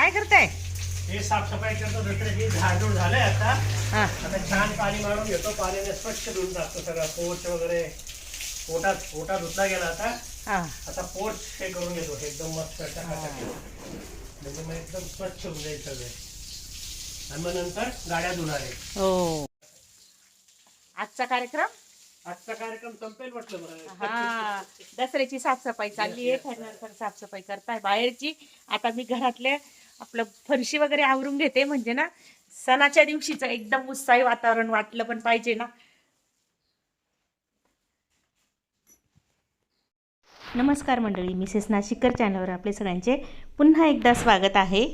काय करताय? हे साफसफाई करतो दुसऱ्याची झाडझूड झालंय आता. हा. आता छान पाणी मारून घेतो पाण्याने स्वच्छ धुवून टाकतो सगळं. पोर्च वगैरे पोटात पोटात धुतला गेला आता. हा. आता पोर्च हे करून घेतो एकदम मस्त टकाटक. म्हणजे मग एकदम स्वच्छ होऊन जाईल सगळे. आणि मग नंतर गाड्या धुणार आहे. हो. आजचा कार्यक्रम? आजचा कार्यक्रम संपेल म्हटलं हा दसऱ्याची साफसफाई चालली आहे खरं साफसफाई करताय बाहेरची. आता मी घरातले आपलं फरशी वगैरे आवरून घेते म्हणजे ना सणाच्या दिवशीचं एकदम उत्साही वातावरण वाटलं पण पाहिजे ना. नमस्कार मंडळी मिसेस नाशिककर चॅनलवर आपले सगळ्यांचे पुन्हा एकदा स्वागत आहे.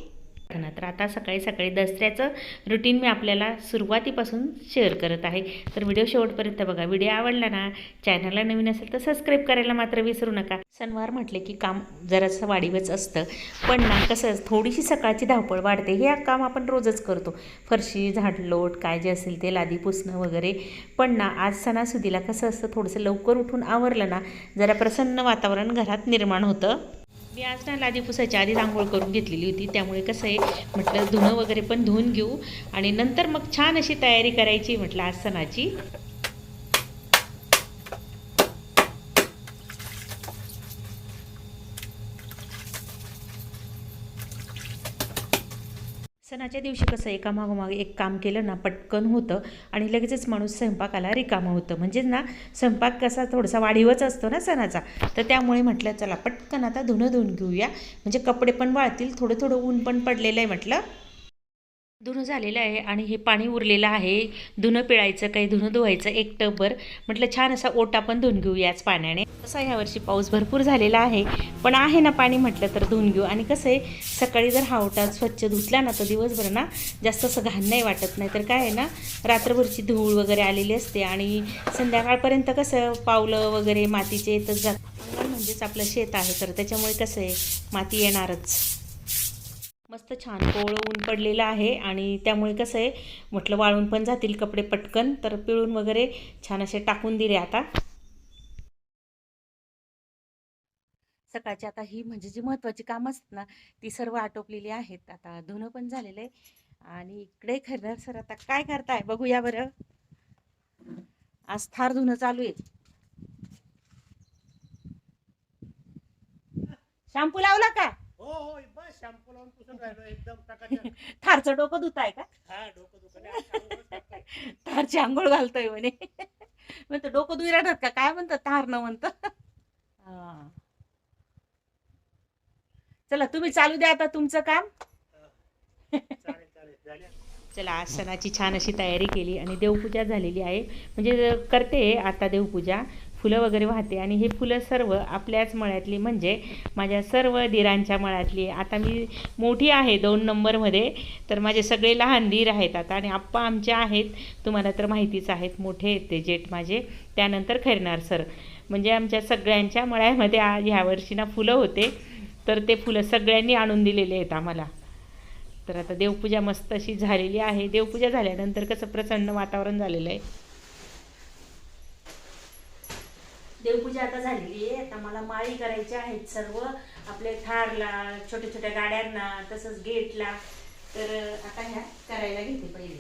तर आता सकाळी सकाळी दसऱ्याचं रुटीन मी आपल्याला सुरुवातीपासून शेअर करत आहे. तर व्हिडिओ शेवटपर्यंत बघा. व्हिडिओ आवडला ना चॅनलला नवीन असेल तर सबस्क्राईब करायला मात्र विसरू नका. सणवार म्हटले की काम जरासं वाढीवच असतं. पण ना कसं थोडीशी सकाळची धावपळ वाढते. हे काम आपण रोजच करतो. फरशी झाडलोट काय जे असेल ते लादी पुसणं वगैरे. पण ना आज सणासुदीला कसं असतं थोडंसं लवकर उठून आवरलं ना जरा प्रसन्न वातावरण घरात निर्माण होतं. मी आज ना लादी पुसायच्या आधी आंघोळ करून घेतलेली होती. त्यामुळे कसं आहे म्हटलं धुणं वगैरे पण धुवून घेऊ. आणि नंतर मग छान अशी तयारी करायची म्हटलं आज सणाची सणाच्या दिवशी कसं एका मागोमाग एक काम केलं ना पटकन होतं आणि लगेचच माणूस स्वयंपाकाला रिकामं होतं. म्हणजेच ना स्वयंपाक कसा थोडासा वाढीवच असतो ना सणाचा. तर त्यामुळे म्हटलं चला पटकन आता धुणं धुवून घेऊया. म्हणजे कपडे पण वाळतील थोडं थोडं ऊन पण पडलेलं आहे म्हटलं. धुणं झालेलं आहे आणि हे पाणी उरलेलं आहे. धुणं पिळायचं काही धुणं धुवायचं एक टबभर. म्हटलं छान असा ओटा पण धुवून घेऊ याच पाण्याने. तसा ह्यावर्षी पाऊस भरपूर झालेला आहे. पण आहे ना पाणी म्हटलं तर धुवून घेऊ. आणि कसं आहे सकाळी जर हा ओटा स्वच्छ धुतला ना तर दिवसभर ना जास्त असं घाण नाही वाटत. नाही तर काय आहे ना रात्रभरची धूळ वगैरे आलेली असते आणि संध्याकाळपर्यंत कसं पावलं वगैरे मातीचे येतच जात म्हणजेच आपलं शेत आहे. तर त्याच्यामुळे कसं आहे माती येणारच. मस्त छान कोवळं ऊन पडलेलं आहे आणि त्यामुळे कसं आहे म्हटलं वाळून पण जातील कपडे पटकन तर पिळून वगैरे छान असे टाकून दिले आता. सकाळची आता ही म्हणजे जी महत्त्वाची कामं असतात ना ती सर्व आटोपलेली आहेत. आता धुणं पण झालेलं आहे. आणि इकडे खरं सर आता काय करताय? बघूया बरं. आज थार धुणं चालू आहे. शॅम्पू लावला का? हो हो थारचं डोकं का? हा दुखत आहे. टाकतोय. तारची आंघोळ घालतोय म्हणे. म्हणतो डोकं दुई राहतात का? काय म्हणतात? तार न म्हणतं. हा. चला तुम्ही चालू द्या आता तुमचं काम. चला आज सणाची छान अशी तयारी केली आणि देवपूजा झालेली आहे. म्हणजे करते आता देवपूजा. फुलं वगैरे वाहते आणि हे फुलं सर्व आपल्याच मळ्यातली म्हणजे माझ्या सर्व दिरांच्या मळ्यातली. आता मी मोठी आहे दोन नंबरमध्ये तर माझे सगळे लहान दीर आहेत आता आणि आप्पा आमचे आहेत. तुम्हाला तर माहितीच आहेत मोठे आहेत ते जेठ माझे. त्यानंतर खैरनार सर. म्हणजे आमच्या सगळ्यांच्या मळ्यामध्ये आज ह्या वर्षी ना फुलं होते तर ते फुलं सगळ्यांनी आणून दिलेले आहेत आम्हाला. तर आता देवपूजा मस्त अशी झालेली आहे. देवपूजा झाल्यानंतर कसं प्रसन्न वातावरण झालेलं आहे. देवपूजा आता झालेली आहे. आता मला माळी करायच्या आहेत सर्व. आपले थारला छोट्या छोट्या गाड्यांना तसंच गेटला. तर आता ह्या करायला घेते पहिले.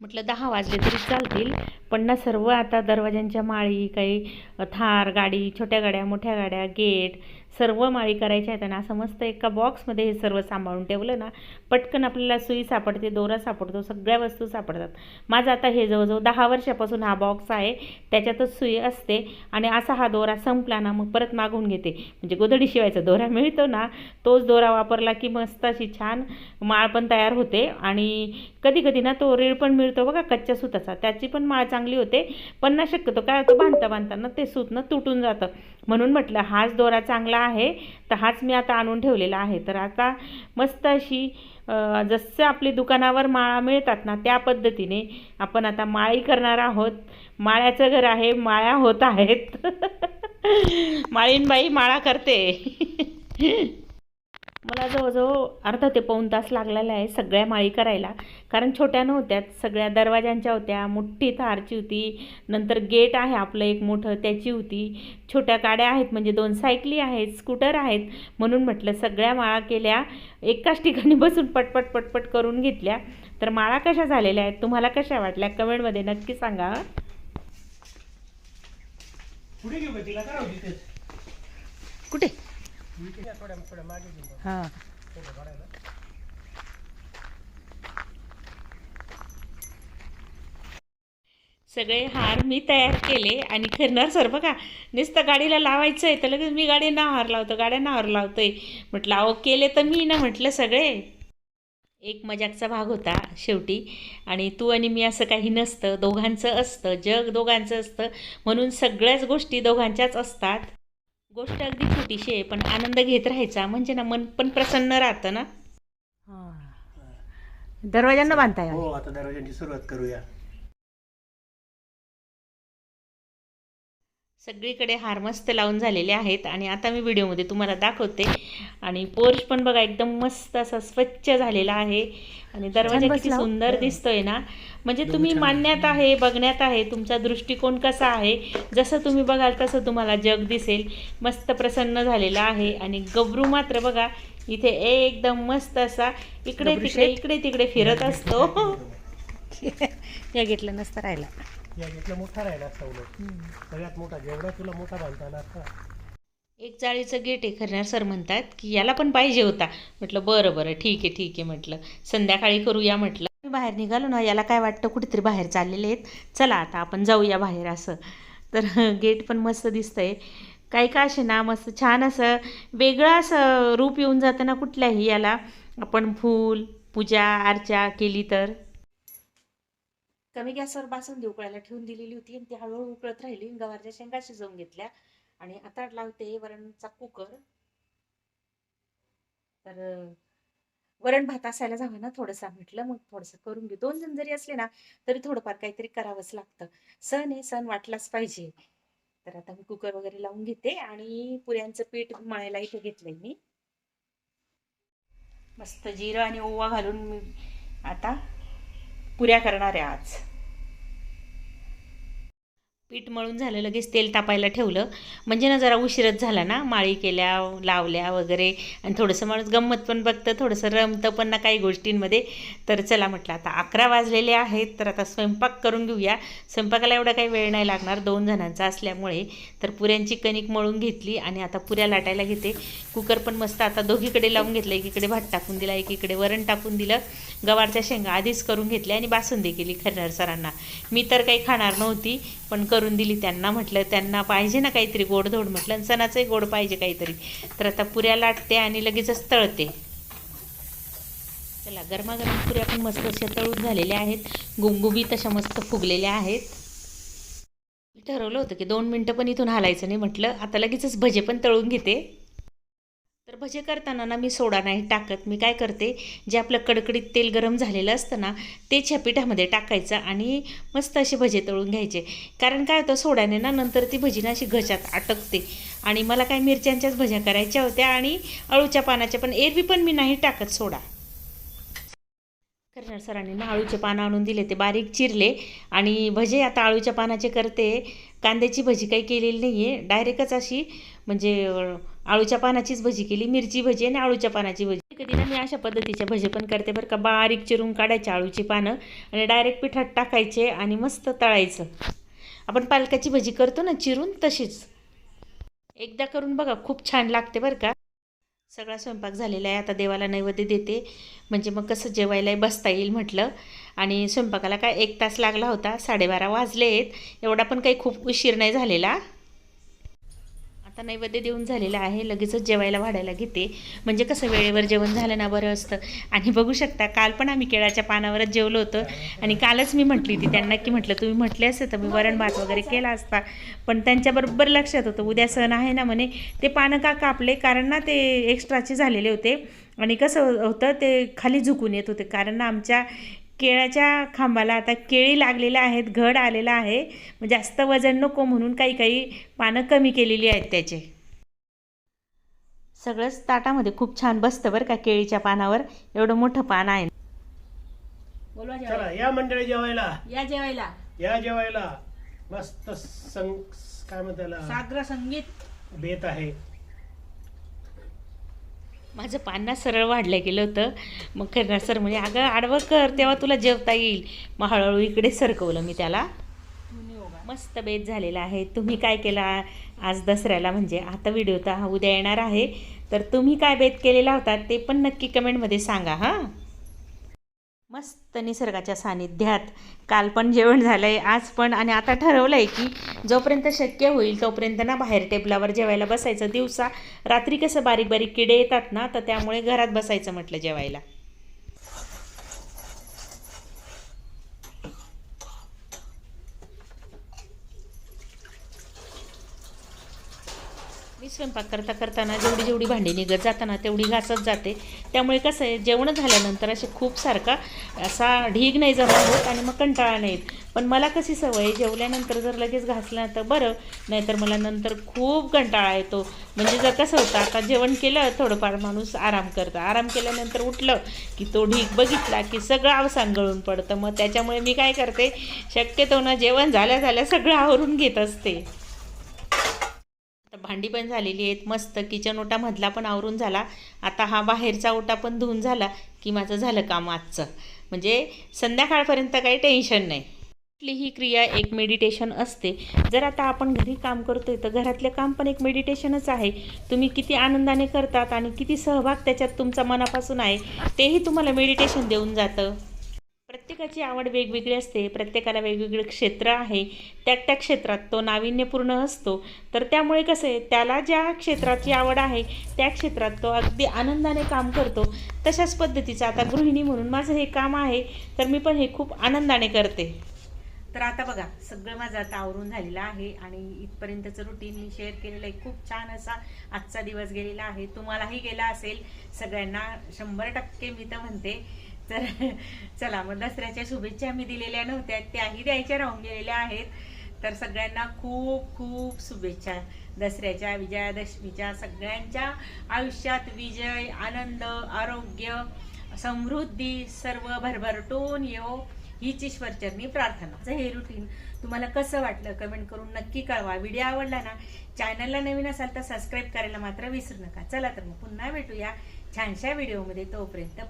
म्हटलं दहा वाजले तरी चालतील पण ना सर्व आता दरवाज्यांच्या माळी काही थार गाडी छोट्या गाड्या मोठ्या गाड्या गेट सर्व माळी करायच्या आहेत आणि असं मस्त एका बॉक्समध्ये हे सर्व सांभाळून ठेवलं ना पटकन आपल्याला सुई सापडते दोरा सापडतो सगळ्या वस्तू सापडतात. माझं आता हे जवळजवळ दहा वर्षापासून हा बॉक्स आहे त्याच्यातच सुई असते आणि असा हा दोरा संपला ना मग परत मागून घेते. म्हणजे गोधडी शिवायचा दोरा मिळतो ना तोच दोरा वापरला की मस्त अशी छान माळ पण तयार होते आणि कधी कधी ना तो रेळ पण मिळतो बघा कच्च्या सुताचा. त्याची पण माळ चांगली होते पण ना शक्यतो काय होतं बांधता बांधताना ते सूत ना तुटून जातं. म्हणून म्हटलं हाच दोरा चांगला आहे तर हाच मी आता आणून ठेवलेला आहे. तर आता मस्त अशी जसं आपली दुकानावर माळा मिळतात ना त्या पद्धतीने आपण आता माळी करणार आहोत. माळ्याचं घर आहे माळ्या होत आहेत. माळीनबाई माळा करते. मला जवळजवळ अर्धा ते पाऊण तास लागलेला आहे सगळ्या माळी करायला. कारण छोट्या नव्हत्यात सगळ्या दरवाजांच्या होत्या मोठी थारची होती नंतर गेट आहे आपलं एक मोठं त्याची होती. छोट्या गाड्या आहेत म्हणजे दोन सायकली आहेत स्कूटर आहेत म्हणून म्हटलं सगळ्या माळा केल्या एकाच ठिकाणी बसून पटपट पटपट करून घेतल्या. तर माळा कशा झालेल्या आहेत तुम्हाला कशा वाटल्या? कमेंटमध्ये नक्की सांगा कुठे? हां सगळे हार मी तयार केले आणि खरणार सर बघा नुसतं गाडीला लावायचं आहे तर लगेच मी गाडीना हार लावतो गाड्यांना हार लावतोय. म्हटलं अहो केले तर मी ना म्हटलं सगळे. एक मजाकचा भाग होता शेवटी. आणि तू आणि मी असं काही नसतं दोघांचं असतं जग दोघांचं असतं म्हणून सगळ्याच गोष्टी दोघांच्याच असतात. गोष्ट अगदी छोटीशी आहे पण आनंद घेत राहायचा. म्हणजे ना मन पण प्रसन्न राहतं ना. दरवाजांना बांधताय हो आता दरवाजांची सुरुवात करूया. सगळीकडे हार मस्त लावून झालेले आहेत आणि आता मी व्हिडिओमध्ये तुम्हाला दाखवते. आणि पोर्च पण बघा एकदम मस्त असा स्वच्छ झालेला आहे. आणि दरवाजा किती सुंदर दिसतोय ना. म्हणजे तुम्ही मानण्यात आहे बघण्यात आहे तुमचा दृष्टिकोन कसा आहे. जसं तुम्ही बघाल तसं तुम्हाला जग दिसेल. मस्त प्रसन्न झालेला आहे. आणि गबरू मात्र बघा इथे एकदम मस्त असा इकडे तिकडे इकडे तिकडे फिरत असतो. या घेतलं नसतं राहिला. या घेतला मोठा राहिला असता उलट. सगळ्यात मोठा जेवढा तुला मोठा बांधता आला असता. एक जाळीचं गेट आहे खरणार सर म्हणतात की याला पण पाहिजे होता. म्हटलं बरं बरं ठीक आहे ठीक आहे म्हटलं. संध्याकाळी करूया म्हटलं. मी बाहेर निघालो ना याला काय वाटतं कुठेतरी बाहेर चाललेले आहेत. चला आता आपण जाऊया बाहेर असं. तर गेट पण मस्त दिसतंय. काही का असे ना मस्त छान असं वेगळं असं रूप येऊन जातं ना कुठल्याही याला. आपण फूल पूजा अर्चा केली तर. कमी गॅसवर बासुंदी उकळायला ठेवून दिलेली होती आणि ती हळूहळू उकळत राहिली गवारच्या शेंगा शिजवून घेतल्या. आणि आता लावते वरणचा कुकर. तर वरण भात असायला जावं ना थोडंसं. म्हटलं मग थोडंसं करून घेऊ. दोन जण जरी असले ना तरी थोडंफार काहीतरी करावंच लागतं. सण आहे सण वाटलाच पाहिजे. तर आता मी कुकर वगैरे लावून घेते आणि पुऱ्यांचं पीठ मळायला इथे घेतलंय मी. मस्त जिरं आणि ओवा घालून मी आता पुऱ्या करणार आहे आज. पीठ मळून झालं लगेच तेल तापायला ठेवलं. म्हणजे ना जरा उशीरच झाला ना माळी केल्या लावल्या वगैरे. आणि थोडंसं माणूस गंमत पण बघतं थोडंसं रमतं पण ना काही गोष्टींमध्ये. तर चला म्हटलं आता अकरा वाजलेले आहेत तर आता स्वयंपाक करून घेऊया. स्वयंपाकाला एवढा काही वेळ नाही लागणार दोन जणांचा असल्यामुळे. तर पुऱ्यांची कणिक मळून घेतली आणि आता पुऱ्या लाटायला घेते. कुकर पण मस्त आता दोघीकडे लावून घेतलं एकीकडे भात टाकून दिला एकीकडे वरण टाकून दिलं. गवारच्या शेंगा आधीच करून घेतल्या आणि बासुंदी केली खरणार सरांना. मी तर काही खाणार नव्हती पण करून दिली त्यांना म्हटलं त्यांना पाहिजे ना काहीतरी गोडधोड म्हटलं आणि सणाचंही गोड पाहिजे काहीतरी. तर आता पुऱ्या लाटते आणि लगेचच तळते. चला गरमागरम पुऱ्या पण मस्त अशा तळून झालेल्या आहेत. गुबगुबीत तशा मस्त फुगलेल्या आहेत. मी ठरवलं होतं की दोन मिनटं पण इथून हालायचं नाही म्हटलं. आता लगेचच भजे पण तळून घेते. तर भजे करताना ना मी सोडा नाही टाकत. मी काय करते जे आपलं कडकडीत तेल गरम झालेलं असतं ना ते ह्या टाकायचं आणि मस्त असे भजे तळून घ्यायचे. कारण काय होतं सोड्याने ना नंतर ती भजी ना अशी घशात अटकते आणि मला काय मिरच्यांच्याच भज्या करायच्या होत्या आणि अळूच्या पानाच्या पण एरवी पण मी नाही टाकत सोडा. करणार सरांनी ना आळूचे पानं आणून दिले ते बारीक चिरले आणि भजे आता आळूच्या पानाचे करते. कांद्याची भजी काही केलेली नाही आहे डायरेक्टच अशी म्हणजे आळूच्या पानाचीच भजी केली मिरची भजी आणि आळूच्या पानाची भजी. कधी ना मी अशा पद्धतीचे भजे पण करते बरं का. बारीक चिरून काढायचे आळूची पानं आणि डायरेक्ट पिठात टाकायचे आणि मस्त तळायचं. आपण पालकाची भजी करतो ना चिरून तशीच. एकदा करून बघा खूप छान लागते बरं का. सगळा स्वयंपाक झालेला आहे आता देवाला नैवेद्य देते. म्हणजे मग कसं जेवायलाही बसता येईल म्हटलं. आणि स्वयंपाकाला काय एक तास लागला होता साडेबारा वाजले आहेत एवढा पण काही खूप उशीर नाही झालेला. आता नैवेद्य देऊन झालेलं आहे. लगेचच जेवायला वाढायला घेते. म्हणजे कसं वेळेवर जेवण झालं ना बरं असतं. आणि बघू शकता काल पण आम्ही केळाच्या पानावरच जेवलो होतं. आणि कालच मी म्हटली ती त्यांना की म्हटलं तुम्ही म्हटले असते तर मी वरण भात वगैरे केला असता. पण त्यांच्याबरोबर लक्षात होतं. उद्या सण आहे ना म्हणे ते पानं का कापले? कारण ना ते एक्स्ट्राचे झालेले होते. आणि कसं होतं ते खाली झुकून येत होते. कारण ना आमच्या केळाच्या खांबाला आता केळी लागलेल्या आहेत घड आलेला आहे. जास्त वजन नको म्हणून काही काही पानं कमी केलेली आहेत त्याचे. सगळंच ताटामध्ये खूप छान बसतं बरं का केळीच्या पानावर. एवढं मोठं पान आहे. बोलवा चला या मंडळी जेवायला. या जेवायला. या जेवायला. मस्त संग काय म्हणतात साग्र संगीत बेत आहे. माझं पान्ना सरळ वाढलं गेलं होतं. मग करणार सर म्हणजे अगं आडवं कर तेव्हा तुला जेवता येईल. मग हळूहळू इकडे सरकवलं मी त्याला. मस्त बेत झालेला आहे. तुम्ही काय केला आज दसऱ्याला? म्हणजे आता व्हिडिओ तर हा उद्या येणार आहे. तर तुम्ही काय बेत केलेला होता ते पण नक्की कमेंटमध्ये सांगा हां. मस्त निसर्गाच्या सानिध्यात. काल पण जेवण झालं आहे आज पण. आणि आता ठरवलं आहे की जोपर्यंत शक्य होईल तोपर्यंत ना बाहेर टेबलावर जेवायला बसायचं. दिवसा रात्री कसं बारीक बारीक किडे येतात ना तर त्यामुळे घरात बसायचं म्हटलं जेवायला. स्वयंपाक करता करताना जेवढी जेवढी भांडी निघत जाताना तेवढी घासत जाते. त्यामुळे कसं आहे जेवण झाल्यानंतर असे खूप सारखा असा ढीग नाही जमा होत आणि मग कंटाळा नाही पण मला कशी सवय जेवल्यानंतर जर लगेच घासलं तर बरं नाहीतर मला नंतर खूप कंटाळा येतो. म्हणजे जर कसं होतं आता जेवण केलं थोडंफार माणूस आराम करतं. आराम केल्यानंतर उठलं की तो ढीग बघितला की सगळं अवसान गळून पडतं. मग त्याच्यामुळे मी काय करते शक्यतो ना जेवण झाल्या झाल्या सगळं आवरून घेत असते. भांडी पण झालेली आहेत मस्त किचन ओटामधला पण आवरून झाला. आता हा बाहेरचा ओटा पण धुवून झाला की माझं झालं काम आजचं. म्हणजे संध्याकाळपर्यंत काही टेन्शन नाही. कुठली ही क्रिया एक मेडिटेशन असते. जर आता आपण घरी काम करतोय तर घरातले काम पण एक मेडिटेशनच आहे. तुम्ही किती आनंदाने करतात आणि किती सहभाग त्याच्यात तुमचा मनापासून आहे तेही तुम्हाला मेडिटेशन देऊन जातं. प्रत्येकाची आवड वेगवेगळी असते प्रत्येकाला वेगवेगळं क्षेत्र आहे. त्या त्या क्षेत्रात तो नाविन्यपूर्ण असतो. तर त्यामुळे कसं आहे त्याला ज्या क्षेत्राची आवड आहे त्या क्षेत्रात तो अगदी आनंदाने काम करतो. तशाच पद्धतीचं आता गृहिणी म्हणून माझं हे काम आहे तर मी पण हे खूप आनंदाने करते. तर आता बघा सगळं माझं आता आवरून झालेलं आहे आणि इथपर्यंतचं रुटीन मी शेअर केलेलं आहे. खूप छान असा आजचा दिवस गेलेला आहे. तुम्हालाही गेला असेल सगळ्यांना शंभर टक्के मी तर म्हणते. तर चला मग दसऱ्याच्या शुभेच्छा मी दिलेल्या नव्हत्या त्याही द्यायच्या राहून गेलेल्या आहेत. तर सगळ्यांना खूप खूप शुभेच्छा. दसऱ्याच्या विजयादशमीच्या सगळ्यांच्या आयुष्यात विजय आनंद आरोग्य समृद्धी सर्व भरभरटून येऊ हीच ईश्वरचरणी प्रार्थना. हे रुटीन तुम्हाला कसं वाटलं कमेंट करून नक्की कळवा. व्हिडिओ आवडला ना चॅनलला नवीन असाल तर सबस्क्राईब करायला मात्र विसरू नका. चला तर मग पुन्हा भेटूया छानशा व्हिडिओमध्ये तोपर्यंत बा